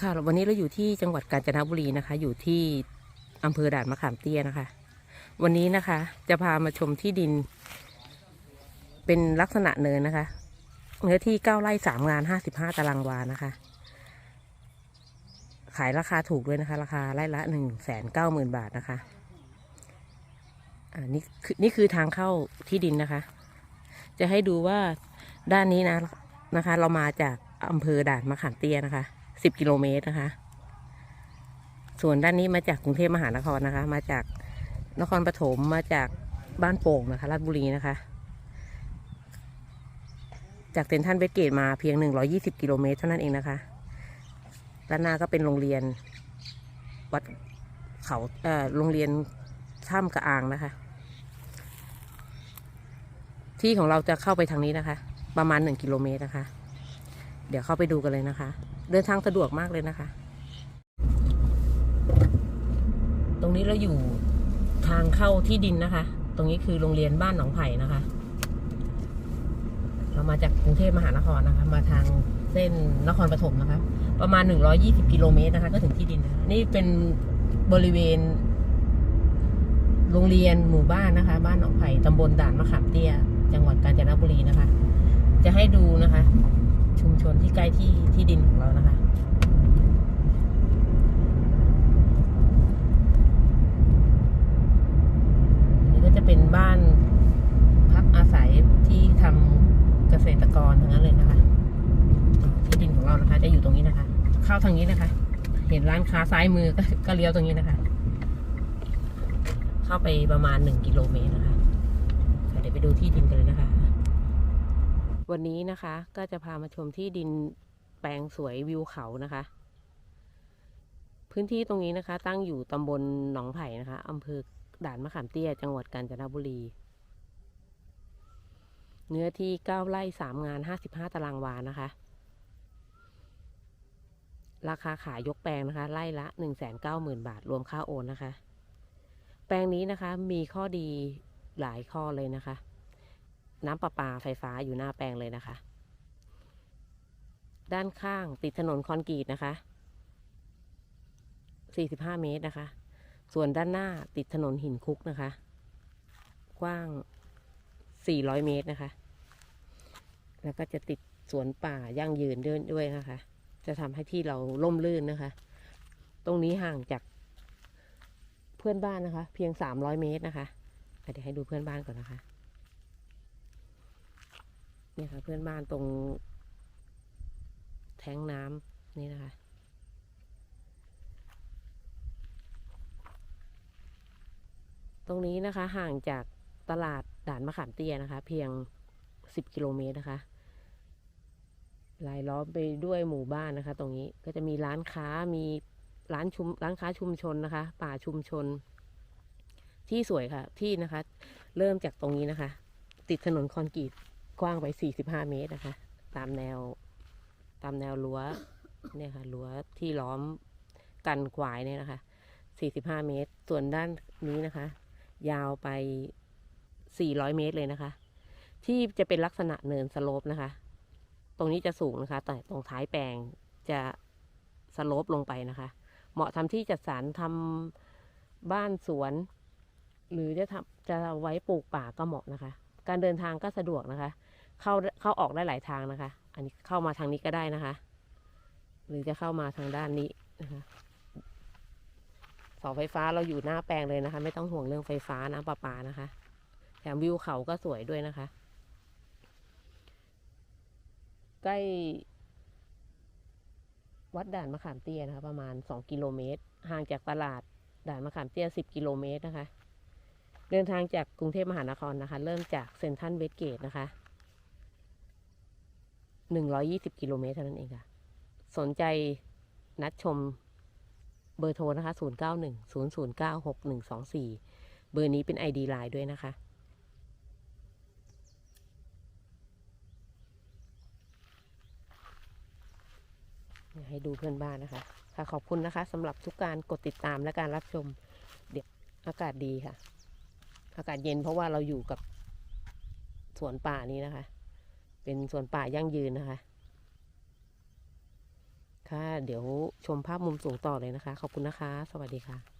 ค่ะวันนี้เราอยู่ที่จังหวัดกาญจนบุรีนะคะ อยู่ที่อำเภอด่านมะขามเตี้ยนะคะ วันนี้นะคะ จะพามาชมที่ดิน เป็นลักษณะเนินนะคะ เนื้อที่เก้าไร่สามงานห้าสิบห้าตารางวานะคะ ขายราคาถูกด้วยนะคะ ราคาไร่ละหนึ่งแสนเก้าหมื่นบาทนะคะอ่านี่คือนี่คือทางเข้าที่ดินนะคะ จะให้ดูว่าด้านนี้นะนะคะ เรามาจากอำเภอด่านมะขามเตี้ยนะคะ สิบกิโลเมตรนะคะ ส่วนด้านนี้มาจากกรุงเทพมหานครนะคะ มาจากนครปฐมมาจากบ้านโป่งนะคะราชบุรีนะคะ จากเซนทรัลเวสเกตมาเพียง 120 กิโลเมตรเท่านั้นเองนะคะ ด้านหน้าก็เป็นโรงเรียน วัดเขาเอ่อโรงเรียนถ้ำกระอางนะคะ ที่ของเราจะเข้าไปทางนี้นะคะ ประมาณ 1 กิโลเมตรนะคะ เดี๋ยวเข้าไปดูกันเลยนะคะ เดินทางสะดวกมากเลยนะคะ ตรงนี้เราอยู่ทางเข้าที่ดินนะคะ ตรงนี้คือโรงเรียนบ้านหนองไผ่นะคะ เรามาจากกรุงเทพมหานครนะคะ มาทางเส้นนครปฐมนะคะ ประมาณ 120 กิโลเมตรนะคะ ก็ถึงที่ดินนะคะนี่เป็นบริเวณ โรงเรียนหมู่บ้านนะคะ บ้านหนองไผ่ตำบลด่านมะขามเตี้ย จังหวัดกาญจนบุรีนะคะ จะให้ดูนะคะ ที่ใกล้ที่ที่ดินของเรานะคะนนี้ก็จะเป็นบ้านพักอาศัยที่ทำเกษตรกรทั้งนั้นเลยนะคะ ที่ดินของเรานะคะ จะอยู่ตรงนี้นะคะ เข้าทางนี้นะคะ เห็นร้านค้าซ้ายมือก็ก็เลี้ยวตรงนี้นะคะ เข้าไปประมาณหนึ่งกิโลเมตรนะคะเดี๋ยวไปดูที่ดินกันเลยนะคะ วันนี้นะคะ ก็จะพามาชมที่ดินแปลงสวยวิวเขานะคะ พื้นที่ตรงนี้นะคะ ตั้งอยู่ตำบลหนองไผ่นะคะอำเภอด่านมะขามเตี้ย จังหวัดกาญจนบุรี เนื้อที่เก้าไร่สามงานห้าสิบห้าตารางวานะคะ ราคาขายยกแปลงนะคะ ไร่ละหนึ่งแสนเก้าหมื่นบาทรวมค่าโอนนะคะ แปลงนี้นะคะมีข้อดีหลายข้อเลยนะคะ น้ำประปาไฟฟ้าอยู่หน้าแปลงเลยนะคะ ด้านข้างติดถนนคอนกรีตนะคะ 45 เมตรนะคะ ส่วนด้านหน้าติดถนนหินคุกนะคะ กว้าง 400 เมตรนะคะ แล้วก็จะติดสวนป่ายั่งยืนด้วยด้วยนะคะ จะทำให้ที่เราล่มลื่นนะคะ ตรงนี้ห่างจากเพื่อนบ้านนะคะ เพียง 300 เมตรนะคะอะเดี๋ยวให้ดูเพื่อนบ้านก่อนนะคะ เนี่ยค่ะเพื่อนบ้านตรง แทงน้ำนี่นะคะตรงนี้นะคะห่างจากตลาดด่านมะขามเตี้ยนะคะ เพียง 10 กิโลเมตรนะคะรายล้อมไปด้วยหมู่บ้านนะคะ ตรงนี้ก็จะมีร้านค้ามีร้านชุมร้านค้าชุมชนนะคะ ป่าชุมชน ที่สวยค่ะ ที่นะคะ เริ่มจากตรงนี้นะคะ ติดถนนคอนกรีต กว้างไป 45 เมตรนะคะ ตามแนวตามแนวรั้วเนี่ยค่ะรั้วที่ล้อมกันกวายเนี่ยนะคะ 45 เมตร ส่วนด้านนี้นะคะ ยาวไป 400 เมตรเลยนะคะ ที่จะเป็นลักษณะเนินสโลปนะคะ ตรงนี้จะสูงนะคะ แต่ตรงท้ายแปลงจะสโลปลงไปนะคะ เหมาะทำที่จัดสรรทำบ้านสวน หรือจะทำจะเอาไว้ปลูกป่าก็เหมาะนะคะ การเดินทางก็สะดวกนะคะ เข้าเข้าออกได้หลายทางนะคะ อันนี้เข้ามาทางนี้ก็ได้นะคะ หรือจะเข้ามาทางด้านนี้นะคะเสาไฟฟ้าเราอยู่หน้าแปลงเลยนะคะ ไม่ต้องห่วงเรื่องไฟฟ้าน้ำประปานะคะ แถมวิวเขาก็สวยด้วยนะคะ ใกล้ วัดด่านมะขามเตี้ยนะคะ ประมาณ2กิโลเมตร ห่างจากตลาดด่านมะขามเตี้ย10กิโลเมตรนะคะ เดินทางจากกรุงเทพมหานครนะคะ เริ่มจากเซ็นทรัลเวสเกตนะคะ 120 กิโลเมตรเท่านั้นเองค่ะ สนใจนัดชมเบอร์โทรนะคะ 091 009 6124 เบอร์นี้เป็น ID ไลน์ด้วยนะคะ ให้ดูเพื่อนบ้านนะคะ ค่ะขอบคุณนะคะสำหรับทุกการกดติดตามและการรับชม เดี๋ยวอากาศดีค่ะ อากาศเย็นเพราะว่าเราอยู่กับสวนป่านี้นะคะ เป็นสวนป่ายั่งยืนนะคะ ค่ะ เดี๋ยวชมภาพมุมสูงต่อเลยนะคะ ขอบคุณนะคะ สวัสดีค่ะ